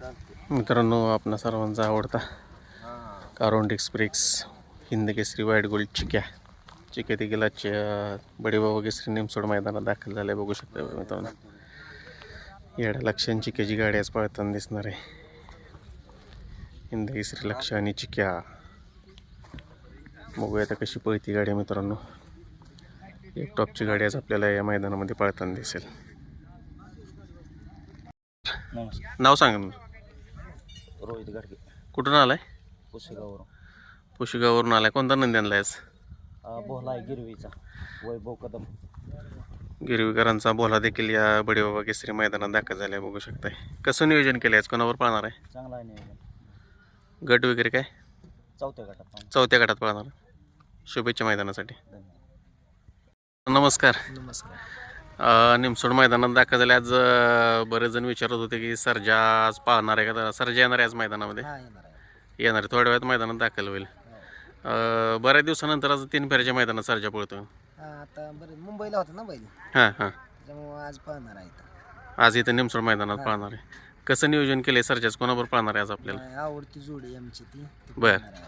मित्रांनो आपणा सर्वांचा आवडता कारोंड ब्रिक्स हिंद केसरी वाईट गोल्ड चिक्या. चिक्या देखील आजच्या बडेबाबा केसरी निमसोड मैदानात दाखल झाले. बघू शकता मित्रांनो. येड्या लक्षांची चिक्याची गाडी आज पळताना दिसणार आहे. हिंद केसरी लक्ष आणि चिक्या. बघूया आता कशी पळती गाडी मित्रांनो. एक टॉपची गाडी आज आपल्याला या मैदानामध्ये पळताना दिसेल. नाव सांगा ना. रोहित गाडगे कुठून आलाय? पुसेगाववरून. पुशेगाववरून आलाय. कोणता नंदी आणलाय आज? अं, बोहला आहे गिरवीचा. वैभव कदम. गिरवीकरांचा बोला देखील या बडीबाबा केसरी मैदानात दाखल झालाय बघू शकताय. कसं नियोजन केलं आज? कोणावर पळणार आहे? चांगला आहे नियोजन. गट वगैरे काय? चौथ्या गटात पाहून. चौथ्या गटात पळणार. शुभेच्छा मैदानासाठी. धन्यवाद. नमस्कार. नमस्कार. निमसोड मैदानात दाखल झाले आज बरेच जण विचारत होते की सरजा आज पाहणार आहे का? सरजा येणार आहे आज मैदानामध्ये. हा येणार आहे. आहे. थोड्या वेळात मैदानात दाखल होईल. अं, बऱ्याच दिवसानंतर आज तीन फेऱ्याच्या मैदानात सरजा पळतो हा आता बरं मुंबईला होता ना बैल? हां हां. त्याच्यामुळे आज पाहणार आहे इथं. आज इथं निमसोड मैदानात पळणार आहे. कसं नियोजन केलंय सरजाच? कोणाबरोबर पळणार आहे आज आपल्याला? काय आवडती जोडी आहे आमची ती. ती बर. पाहणार आहे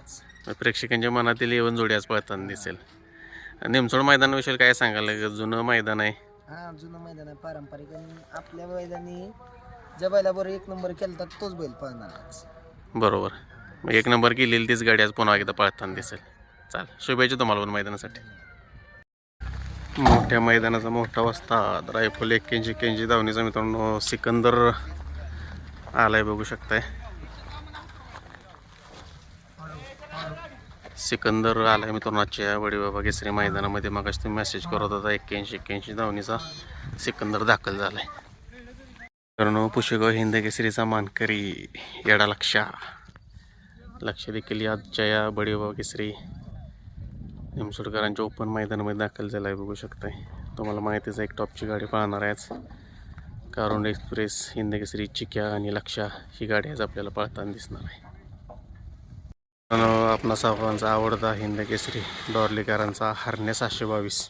आज. प्रेक्षकांच्या मनातील येऊन जोडी आज पळताना दिसेल. निमसोड मैदानाविषयी काय सांगायला जुनं मैदान आहे. हा जुनं मैदान आहे पारंपरिक आणि आपल्या बैलांनी ज्या बैलाबरोबर एक नंबर केला तर तोच बैल पळणार. आज. बरोबर. मग एक नंबर केलेली तीच गाडी आज पुन्हा एकदा पळताना दिसेल. चाल शुभेच्छा तुम्हाला पण मैदानासाठी. मोठ्या मैदानाचा मोठा वस्ताद रायफल एक्क्याऐंशी एक्क्याऐंशी धावणीचा मित्रांनो सिकंदर आलाय बघू शकताय. सिकंदर आला आहे मित्रांनो. आजच्या वडीबाबा केसरी मैदानामध्ये मागास तुम्ही मेसेज करत होता एक्क्याऐंशी एक्क्याऐंशी धावणीचा सिकंदर दाखल झालाय. मित्रांनो पुशेगाव हिंद केसरीचा मानकरी येडा लक्षा लक्ष देखील आजच्या या बडीबाबा केसरी निमसोडकरांच्या ओपन मैदानामध्ये दाखल झाला आहे बघू शकताय. तुम्हाला माहितीच आहे एक टॉपची गाडी पाहणार आहेच कारुंड एक्सप्रेस हिंद केसरी चिक्या आणि लक्षा ही गाडी आज आपल्याला पळताना दिसणार आहे. आपणा सर्वांचा आवडता हिंद केसरी डॉर्लीकरांचा हरण्या सातशे बावीस.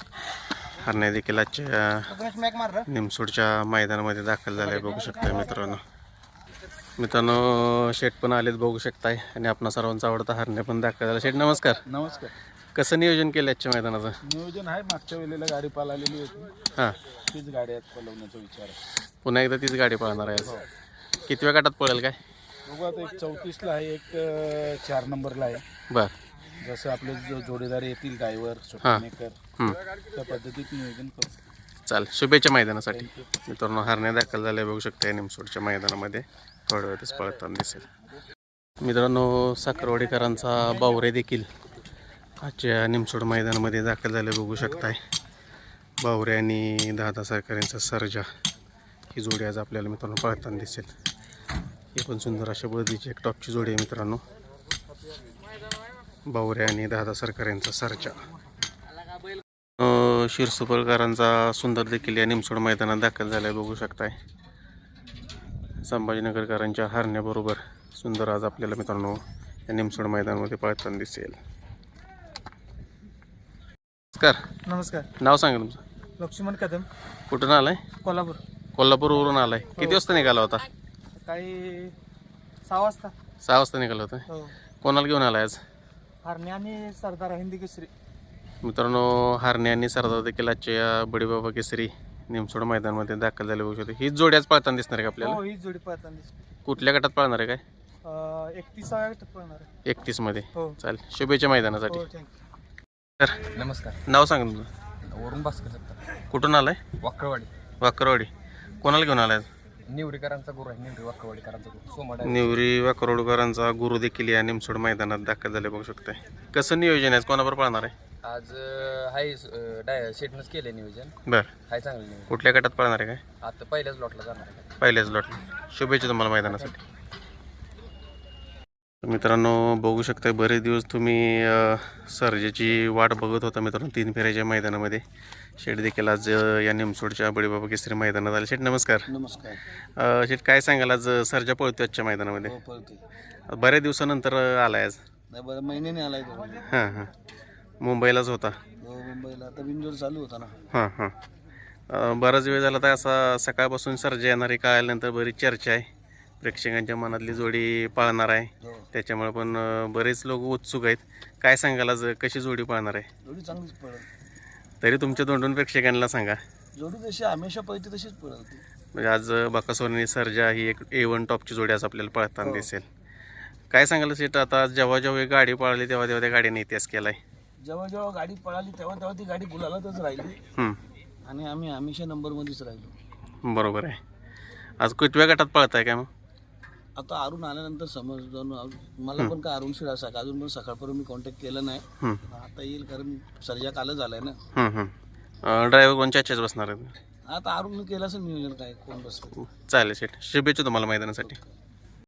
हरण्या देखील आजच्या निमसोडच्या मैदानामध्ये दाखल झालाय बघू शकताय मित्रांनो. मित्रांनो शेट पण आलेत बघू शकताय आणि आपणा सर्वांचा आवडता हरण्या पण दाखल झाला. शेट नमस्कार. नमस्कार. कसं नियोजन केलं आजच्या मैदानाचं? नियोजन आहे मागच्या वेळेला गाडी पाळलेली होती. हां. तीच गाडी आज पलवण्याचा विचार पुन्हा एकदा तीच गाडी पळणार आहे आज. कितव्या गटात पळेल काय? बघू आता एक चौतीसला आहे एक चार नंबरला आहे. बर. जसं आपले जो जोडीदार येतील ड्रायव्हर. मेकर हं. त्या पद्धतीत नियोजन करू. चाल शुभेच्छा मैदानासाठी. मित्रांनो हरण्या दाखल झाल्या. बघू शकता निमसोडच्या मैदानामध्ये थोड्या वेळातच पळताना दिसेल. मित्रांनो साखरवाडीकरांचा बावरे देखील आजच्या निमसोड मैदानामध्ये दाखल झाले. बघू शकताय बावरे आणि दादा सरकारांचा सर्जा. ही जोडी आज आपल्याला मित्रांनो पळताना दिसेल. ही पण सुंदर अशा बदलीची एक टॉपची जोडी आहे मित्रांनो. बावरे आणि दादा सरकारांचा सर्जा अ, शिरसुपरकरांचा सुंदर देखील या निमसोड मैदानात दाखल झालाय बघू शकताय. संभाजीनगरकरांच्या हारण्याबरोबर सुंदर आज आपल्याला मित्रांनो या निमसोड मैदानामध्ये पळताना दिसेल. नमस्कार. नमस्कार. नाव सांगा तुमचं. लक्ष्मण कदम. कुठून आलाय? कोल्हापूर. कोल्हापूरवरून आलाय. किती वाजता निघाला होता? काही सहा वाजता. सहा वाजता निघाला होता? हो. कोणाला घेऊन आलाय आज? हरणे आणि सरदार हिंदी केसरी. मित्रांनो हारणे आणि सरदार देखील आजच्या बडीबाबा केसरी निमसोड मैदानामध्ये दाखल झाले बघू शकतो. हीच जोडी आज पळताना दिसणार आहे का आपल्याला? हो ही जोडी पळताना दिसते. कुठल्या गटात पळणार आहे काय? एकतीसाव्या गटात पळणार आहे. एकतीसमध्ये हो. चालेल. शुभेच्छा मैदानासाठी. हो थँक्यू तर नमस्कार. नाव सांगा तुमचं. वरून भास्कर सत्ता कुठून आलाय? वाकळवाडी वाकरवाडी. कोणाला घेऊन आलाय निवडीकरांचा गुरु आहे वाकळवाडीकरांचा गुरु. सोमाडा निवरी वाकरोडकरांचा गुरु देखील या निमसोड मैदानात दाखल झाले बघू शकताय. कसं नियोजन आहे? कोणाबरोबर पळणार आहे? आज अं, हाय अं, डाय केलंय नियोजन. बर. हाय चांगलं नियोजन. कुठल्या गटात पळणार आहे काय? आता पहिल्याच लॉटला जाणार आहे. पहिल्याच लॉटला शुभेच्छा तुम्हाला मैदानासाठी. मित्रांनो बघू शकताय बरेच दिवस तुम्ही अ, सर्जेची वाट बघत होता मित्रांनो तीन फेऱ्याच्या मैदानामध्ये. शेठ देखील आज अ, या निमसोडच्या बळीबाबा केसरी मैदानात आले. शेठ नमस्कार. नमस्कार. अ, शेठ काय सांगाल आज सर्जा पळतो आजच्या मैदानामध्ये? हो बऱ्याच दिवसानंतर अ, आलाय आज. नाही बरं महिन्याने आलाय तो. हां हां. मुंबईलाच होता. हो मुंबईला. आता बिंजोर चालू होता ना. हां हां. अ, बराच वेळ झाला तर असा सकाळपासून सर्जा येणारी कळाल्यानंतर बरीच चर्चा आहे. प्रेक्षकांच्या मनातली जोडी पाळणार आहे. हो. त्याच्यामुळे पण अं, बरेच लोक उत्सुक आहेत. काय सांगाल आज कशी जोडी पाळणार आहे? जोडी चांगलीच पळत तरी तुमच्या दोन प्रेक्षकांना सांगा. जोडी जशी हमेशा पळते तशीच पळत म्हणजे आज बाकासोरनी सर्जा ही एक ए वन टॉपची जोडी आज आपल्याला पळताना दिसेल. काय सांगाल सीट? आता जेव्हा जेव्हा ही गाडी पळाली तेव्हा तेव्हा त्या गाडीने इतिहास केलाय. जेव्हा जेव्हा गाडी पळाली तेव्हा तेव्हा ती गाडी गुलालातच राहिली. आणि आम्ही हमेशा नंबरमध्येच राहिलो. बरोबर आहे. आज कितव्या गटात पळताय काय मग? आता अरुण आल्यानंतर समज जाऊन अरुण- मला पण काय अरुण शिरा सकाळ अजून पण सकाळपर्यंत मी कॉन्टॅक्ट केला नाही. आता येईल कारण सर्जा कालच आलाय ना. ड्रायव्हर कोणच्या ह्याच्याच बसणार आहेत? आता अरुण केलं असं नियोजन काय कोण बसतं चालेल शेट शुभेच्छा तुम्हाला मैदानासाठी.